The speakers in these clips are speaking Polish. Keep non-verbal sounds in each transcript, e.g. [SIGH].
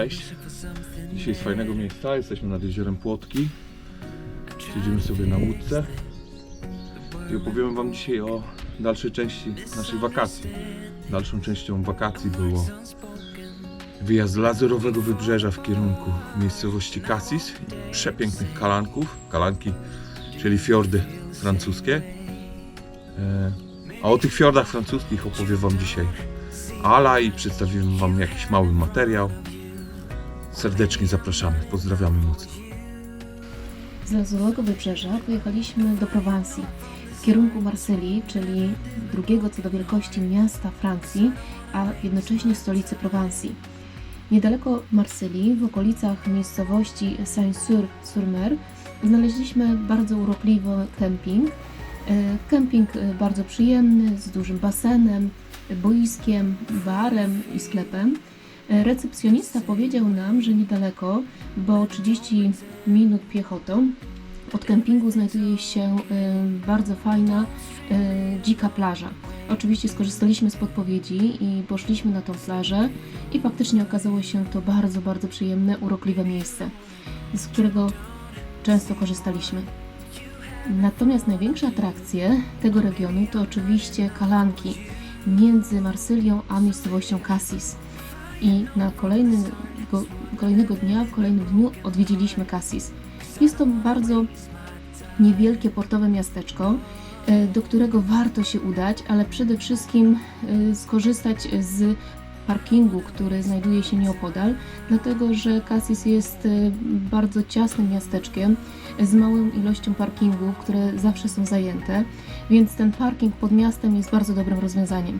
Cześć. Dzisiaj z fajnego miejsca. Jesteśmy nad jeziorem Płotki. Siedzimy sobie na łódce. I opowiemy Wam dzisiaj o dalszej części naszych wakacji. Dalszą częścią wakacji było wyjazd z lazurowego wybrzeża w kierunku miejscowości Cassis i przepięknych kalanków. Kalanki, czyli fiordy francuskie. E, A o tych fiordach francuskich opowie Wam dzisiaj Ala i przedstawimy Wam jakiś mały materiał. Serdecznie zapraszamy. Pozdrawiamy mocno. Z Lazurowego Wybrzeża pojechaliśmy do Prowansji w kierunku Marsylii, czyli drugiego co do wielkości miasta Francji, a jednocześnie stolicy Prowansji. Niedaleko Marsylii, w okolicach miejscowości Saint-Sur-sur-Mer, znaleźliśmy bardzo urokliwy kemping. E, Kemping e, bardzo przyjemny, z dużym basenem, boiskiem, barem i sklepem. Recepcjonista powiedział nam, że niedaleko, bo 30 minut piechotą, od kempingu znajduje się bardzo fajna, dzika plaża. Oczywiście skorzystaliśmy z podpowiedzi i poszliśmy na tą plażę i faktycznie okazało się to bardzo, bardzo przyjemne, urokliwe miejsce, z którego często korzystaliśmy. Natomiast największe atrakcje tego regionu to oczywiście kalanki między Marsylią a miejscowością Cassis. I na kolejny, go, kolejnego dnia, w kolejnym dniu odwiedziliśmy Cassis. Jest to bardzo niewielkie portowe miasteczko, e, do którego warto się udać, ale przede wszystkim e, skorzystać z parkingu, który znajduje się nieopodal, dlatego że Cassis jest e, bardzo ciasnym miasteczkiem z małą ilością parkingów, które zawsze są zajęte, więc ten parking pod miastem jest bardzo dobrym rozwiązaniem.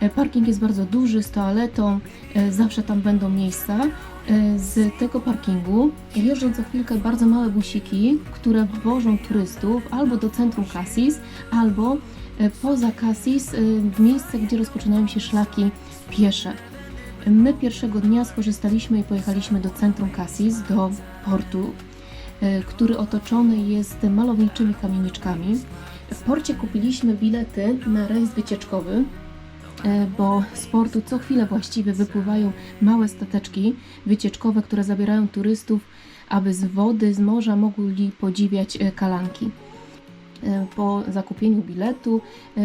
E, Parking jest bardzo duży, z toaletą, e, zawsze tam będą miejsca. E, Z tego parkingu jeżdżą co chwilkę bardzo małe busiki, które wożą turystów albo do centrum Cassis, albo poza Cassis, w miejsce, gdzie rozpoczynają się szlaki piesze. My pierwszego dnia skorzystaliśmy i pojechaliśmy do centrum Cassis, do portu, który otoczony jest malowniczymi kamieniczkami. W porcie kupiliśmy bilety na rejs wycieczkowy, bo z portu co chwilę właściwie wypływają małe stateczki wycieczkowe, które zabierają turystów, aby z wody, z morza mogli podziwiać e, kalanki. E, Po zakupieniu biletu e,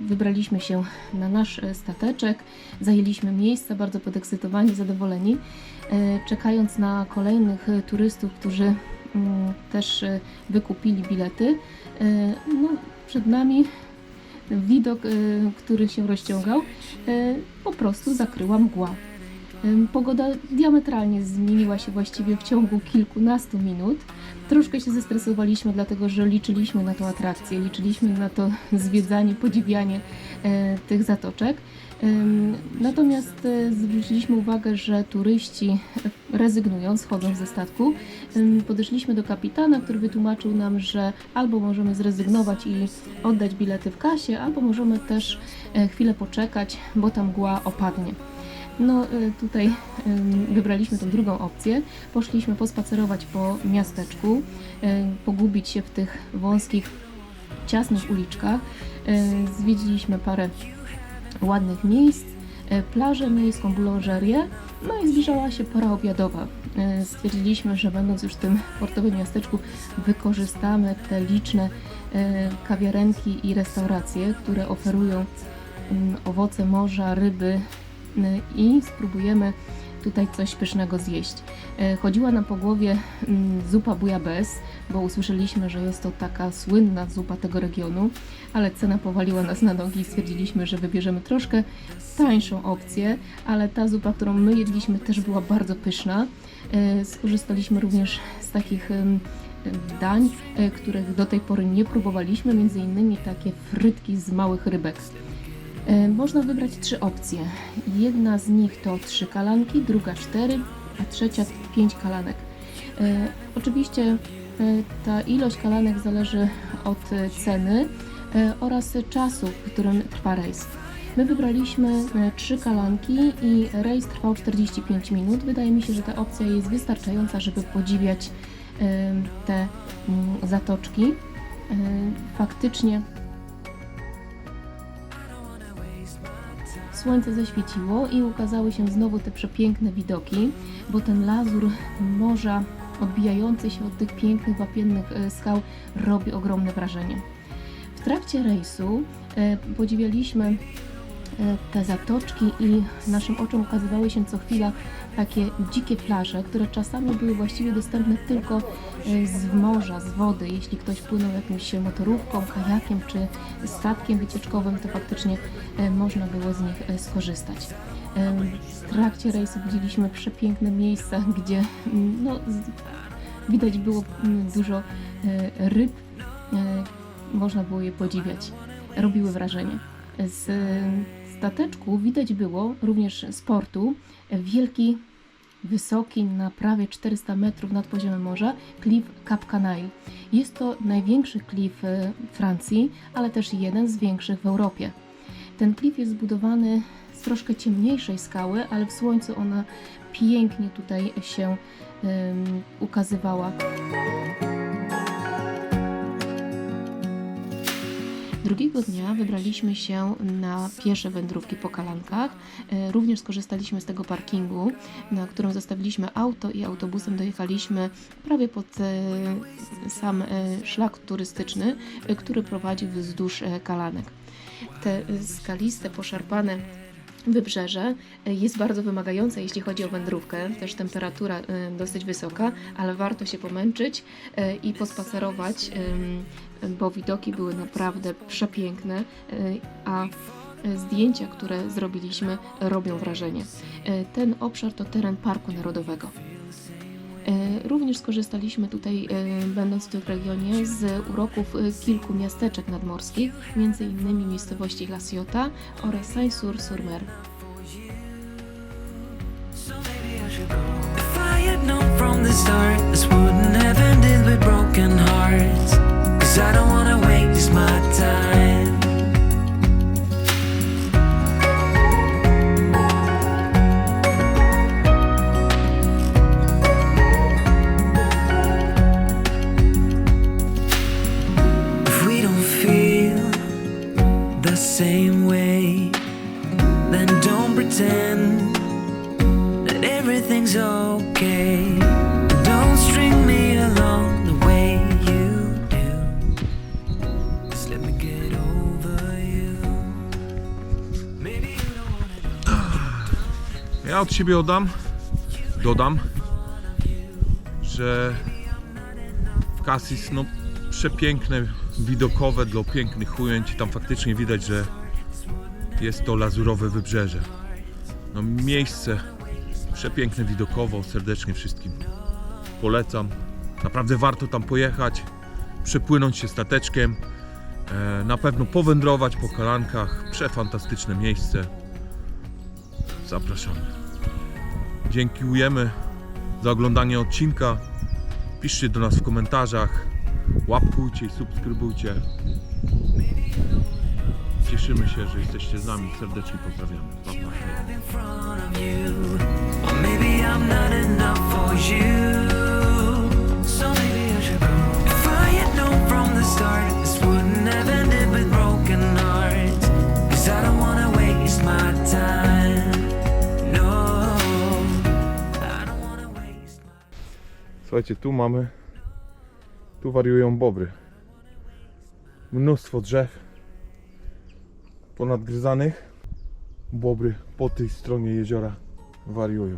wybraliśmy się na nasz e, stateczek, zajęliśmy miejsca, bardzo podekscytowani, zadowoleni, e, czekając na kolejnych e, turystów, którzy mm, też e, wykupili bilety. E, No, przed nami widok, e, który się rozciągał, e, po prostu zakryła mgła. Ym, Pogoda diametralnie zmieniła się właściwie w ciągu kilkunastu minut. Troszkę się zestresowaliśmy, dlatego że liczyliśmy na tą atrakcję, liczyliśmy na to [LAUGHS] zwiedzanie, podziwianie e, tych zatoczek. Natomiast e, zwróciliśmy uwagę, że turyści e, rezygnują, schodzą ze statku. Podeszliśmy do kapitana, który wytłumaczył nam, że albo możemy zrezygnować i oddać bilety w kasie, albo możemy też e, chwilę poczekać, bo ta mgła opadnie. No tutaj wybraliśmy tą drugą opcję. Poszliśmy pospacerować po miasteczku, pogubić się w tych wąskich, ciasnych uliczkach. Zwiedziliśmy parę ładnych miejsc, y, plażę, miejską boulanżerię, no i zbliżała się pora obiadowa. Y, Stwierdziliśmy, że będąc już w tym portowym miasteczku wykorzystamy te liczne y, kawiarenki i restauracje, które oferują ym, owoce morza, ryby, i spróbujemy tutaj coś pysznego zjeść. E, Chodziła nam po głowie mm, zupa bouillabaisse, bo usłyszeliśmy, że jest to taka słynna zupa tego regionu, ale cena powaliła nas na nogi i stwierdziliśmy, że wybierzemy troszkę tańszą opcję, ale ta zupa, którą my jedliśmy też była bardzo pyszna. E, Skorzystaliśmy również z takich dań, e, których do tej pory nie próbowaliśmy, między innymi takie frytki z małych rybek. E, Można wybrać trzy opcje. Jedna z nich to trzy kalanki, druga cztery, a trzecia pięć kalanek. E, Oczywiście e, ta ilość kalanek zależy od ceny oraz czasu, w którym trwa rejs. My wybraliśmy trzy kalanki i rejs trwał 45 minut. Wydaje mi się, że ta opcja jest wystarczająca, żeby podziwiać te zatoczki. E, Faktycznie słońce zaświeciło i ukazały się znowu te przepiękne widoki, bo ten lazur morza odbijający się od tych pięknych wapiennych e, skał robi ogromne wrażenie. W trakcie rejsu e, podziwialiśmy te zatoczki i naszym oczom ukazywały się co chwila takie dzikie plaże, które czasami były właściwie dostępne tylko e, z morza, z wody. Jeśli ktoś płynął jakimś motorówką, kajakiem czy statkiem wycieczkowym, to faktycznie e, można było z nich e, skorzystać. W trakcie rejsu widzieliśmy przepiękne miejsca, [LAUGHS] gdzie mm, no, widać było mm, dużo ryb, można było je podziwiać. Robiły wrażenie. Z stateczku widać było również z portu wielki, wysoki, na prawie 400 metrów nad poziomem morza, klif Cap Canaille. Jest to największy klif e, Francji, ale też jeden z większych w Europie. Ten klif jest zbudowany z troszkę ciemniejszej skały, ale w słońcu ona pięknie tutaj się em, ukazywała. Drugiego dnia wybraliśmy się na piesze wędrówki po Kalankach. E, Również skorzystaliśmy z tego parkingu, na którym zostawiliśmy auto i autobusem dojechaliśmy prawie pod e, sam e, szlak turystyczny, który prowadził wzdłuż Kalanek. Te skaliste, poszarpane wybrzeże e, jest bardzo wymagające, jeśli chodzi o wędrówkę. Też temperatura e, dosyć wysoka, ale warto się pomęczyć e, i pospacerować, bo widoki były naprawdę przepiękne, a zdjęcia, które zrobiliśmy, robią wrażenie. Ten obszar to teren Parku Narodowego. E, Również skorzystaliśmy tutaj, e, będąc w tym regionie, z uroków e, kilku miasteczek nadmorskich, innymi miejscowości La Ciotat oraz Saint-Sur-sur-Mer. I don't wanna waste my time. Everything's okay. Don't string me along the way you do. Just let me get over you. Maybe you don't wanna Ja od siebie oddam, dodam, że w Cassis no przepiękne, widokowe dla pięknych ujęć. Tam faktycznie widać, że jest to lazurowe wybrzeże. No miejsce przepiękne widokowo, serdecznie wszystkim polecam. Naprawdę warto tam pojechać, przepłynąć się stateczkiem, e, na pewno powędrować po kalankach. Przefantastyczne miejsce. Zapraszamy. Dziękujemy za oglądanie odcinka. Piszcie do nas w komentarzach. Łapkujcie i subskrybujcie. Cieszymy się, że jesteście z nami. Serdecznie pozdrawiamy. Pa. No, Słuchajcie, tu mamy. Tu wariują bobry. Mnóstwo drzew ponadgryzanych. Bobry po tej stronie jeziora wariują.